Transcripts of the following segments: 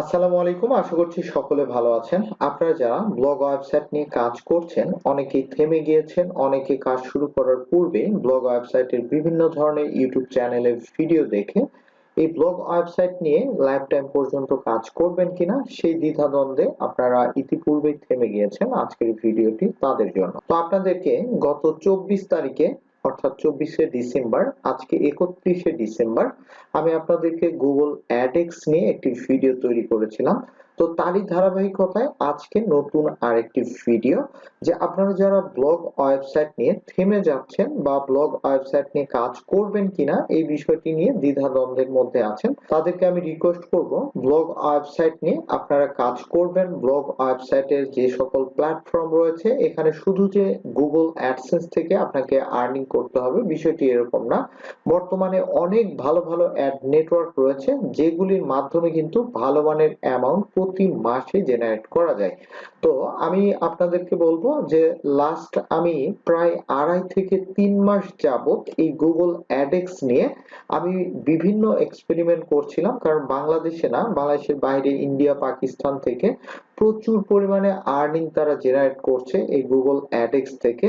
আসসালামু আলাইকুম, আশা করছি সকলে ভালো আছেন। আপনারা যারা ব্লগ ওয়েবসাইট নিয়ে কাজ করছেন, অনেকেই থেমে গিয়েছেন অনেকে কাজ শুরু করার পূর্বে ব্লগ ওয়েবসাইটের বিভিন্ন ধরনের ইউটিউব চ্যানেলে ভিডিও দেখে এই ব্লগ ওয়েবসাইট নিয়ে লাইফ টাইম পর্যন্ত কাজ করবেন কিনা, সেই দ্বিধাদ্বন্দ্বে আপনারা ইতিপূর্বেই থেমে গিয়েছেন আজকের ভিডিওটি তাদের জন্য। তো আপনাদেরকে গত চব্বিশ তারিখে অর্থাৎ চব্বিশে ডিসেম্বর, আজকে একত্রিশে ডিসেম্বর, আমি আপনাদেরকে গুগল অ্যাডেক্স নিয়ে একটি ভিডিও তৈরি করেছিলাম। তো তারই ধারাবাহিকতায় আজকে নতুন আরেকটি ভিডিও যে আপনারা যারা ব্লগ ওয়েবসাইট নিয়ে থেমে যাচ্ছেন বা ব্লগ ওয়েবসাইট নিয়ে কাজ করবেন কিনা এই বিষয়টি নিয়ে দ্বিধাদ্বন্দ্বের মধ্যে আছেন, তাদেরকে আমি রিকোয়েস্ট করব ব্লগ ওয়েবসাইট নিয়ে আপনারা কাজ করবেন ব্লগ ওয়েবসাইটের যে সকল প্ল্যাটফর্ম রয়েছে, এখানে শুধু যে গুগল অ্যাডসেন্স থেকে আপনাকে আর্নিং করতে হবে, বিষয়টি এরকম না। বর্তমানে অনেক ভালো ভালো অ্যাড নেটওয়ার্ক রয়েছে, যেগুলির মাধ্যমে কিন্তু ভালো মানের অ্যামাউন্ট প্রতি মাসে জেনারেট করা যায়। তো আমি আপনাদেরকে বলব যে লাস্ট আমি প্রায় আড়াই থেকে তিন মাস যাবত এই গুগল অ্যাডেক্স নিয়ে আমি বিভিন্ন এক্সপেরিমেন্ট করছিলাম। কারণ বাংলাদেশে না, বাংলাদেশের বাইরে ইন্ডিয়া পাকিস্তান থেকে প্রচুর পরিমাণে আর্নিং তারা জেনারেট করছে এই গুগল অ্যাডেক্স থেকে।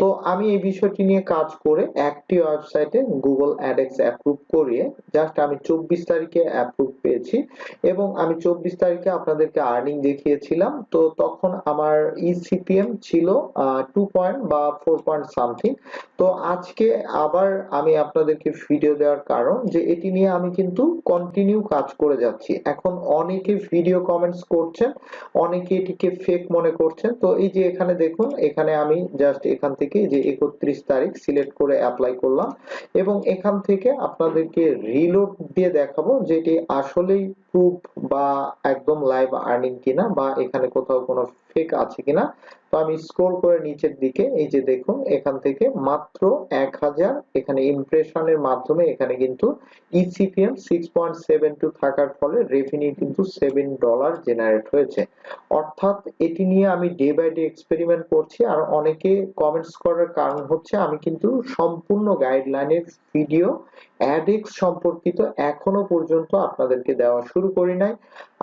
তো আমি এই বিষয়টি নিয়ে কাজ করে একটি ওয়েবসাইটে গুগল অ্যাডেক্স অ্যাপ্রুভ করিয়ে জাস্ট আমি চব্বিশ তারিখে অ্যাপ্রুভ পেয়েছি। এবং আমি চব্বিশ তারিখে আপনাদেরকে আর্নিং দেখিয়েছিলাম। তো তখন আমার ইসিপিএম ছিল টু পয়েন্ট বা ফোর পয়েন্ট সামথিং তো আজকে আবার আমি আপনাদেরকে ভিডিও দেওয়ার কারণ যে এটি নিয়ে আমি কিন্তু কন্টিনিউ কাজ করে যাচ্ছি। এখন অনেকে ভিডিও কমেন্টস করছেন, অনেকে এটিকে ফেক মনে করছেন। তো এই যে এখানে দেখুন, এখানে আমি জাস্ট এখান থেকে যে একত্রিশ তারিখ সিলেক্ট করে অ্যাপ্লাই করলাম। এবং এখান থেকে আপনাদেরকে রিলোড দিয়ে দেখাবো যে এটি আসলেই প্রুফ বা একদম লাইভ আর্নিং কিনা বা এখানে কোথাও কোনো ফেক আছে কিনা তো আমি স্ক্রল করে নিচের দিকে, এই যে দেখুন, এখান থেকে মাত্র এক হাজার, এখানে ইমপ্রেশনের মাধ্যমে এখানে কিন্তু eCPM six point seven two থাকার ফলে রেভিনিউ কিন্তু সেভেন ডলার জেনারেট হয়েছে। অর্থাৎ এটি নিয়ে আমি ডে বাই ডে এক্সপেরিমেন্ট করছি, আর অনেকে কমেন্টস করার কারণ হচ্ছে আমি কিন্তু সম্পূর্ণ গাইডলাইনের ভিডিও অ্যাডেক্স সম্পর্কিত এখনও পর্যন্ত আপনাদেরকে দেওয়া শুরু করি নাই।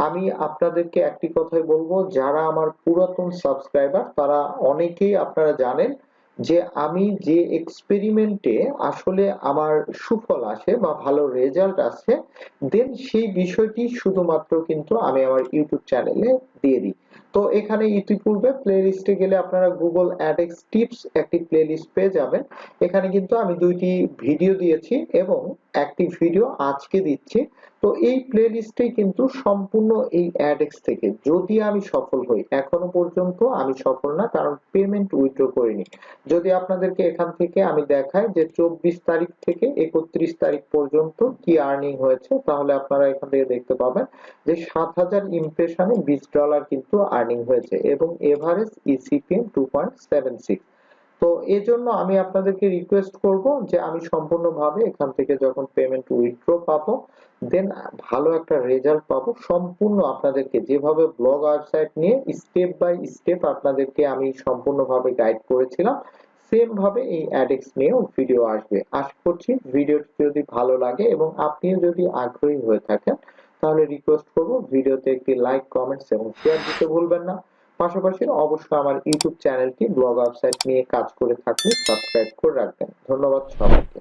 আমি আপনাদেরকে একটি কথাই বলব, যারা আমার পুরাতন সাবস্ক্রাইবার তারা অনেকেই আপনারা জানেন যে আমি যে এক্সপেরিমেন্টে আসলে আমার সুফল আসে বা ভালো রেজাল্ট আসে দেন সেই বিষয়টি শুধুমাত্র কিন্তু আমি আমার ইউটিউব চ্যানেলে দিয়ে দিই। তো এখানে ইতিপূর্বে প্লেলিস্টে গেলে আপনারা গুগল অ্যাডেক্স টিপস একটি প্লেলিস্ট পেয়ে যাবেন। এখানে কিন্তু আমি দুইটি ভিডিও দিয়েছি এবং একটি ভিডিও আজকে দিচ্ছি। তো এই প্লেলিস্টে কিন্তু সম্পূর্ণ এই অ্যাডেক্স থেকে যদি আমি সফল হই, এখনও পর্যন্ত আমি সফল না, কারণ পেমেন্ট উইথড্র করিনি। যদি আপনাদেরকে এখান থেকে আমি দেখাই যে চব্বিশ তারিখ থেকে একত্রিশ তারিখ পর্যন্ত কি আর্নিং হয়েছে, তাহলে আপনারা এখান থেকে দেখতে পাবেন যে সাত হাজার ইমপ্রেশনে বিশ ডলার কিন্তু আর্নিং হয়েছে এবং average eCPM two point seven six তো এজন্য আমি আপনাদেরকে রিকোয়েস্ট করব যে আমি সম্পূর্ণভাবে এখান থেকে যখন পেমেন্ট উইথড্র পাবো দেন ভালো একটা রেজাল্ট পাবো। সম্পূর্ণ আপনাদেরকে যেভাবে ব্লগ ওয়েবসাইট নিয়ে স্টেপ বাই স্টেপ আপনাদেরকে আমি সম্পূর্ণভাবে গাইড করেছিলাম সেম ভাবে এই অ্যাডেক্স নিয়েও ভিডিও আসবে। আশা করছি ভিডিওটি যদি ভালো লাগে এবং আপনিও যদি আগ্রহী হয়ে থাকেন তাহলে রিকোয়েস্ট করব ভিডিওতে একটি লাইক কমেন্টস এবং শেয়ার দিতে ভুলবেন না। পাশাপাশি অবশ্যই আমার ইউটিউব চ্যানেলটি ব্লগ ওয়েবসাইট নিয়ে কাজ করে থাকলে সাবস্ক্রাইব করে রাখবেন। ধন্যবাদ সবাইকে।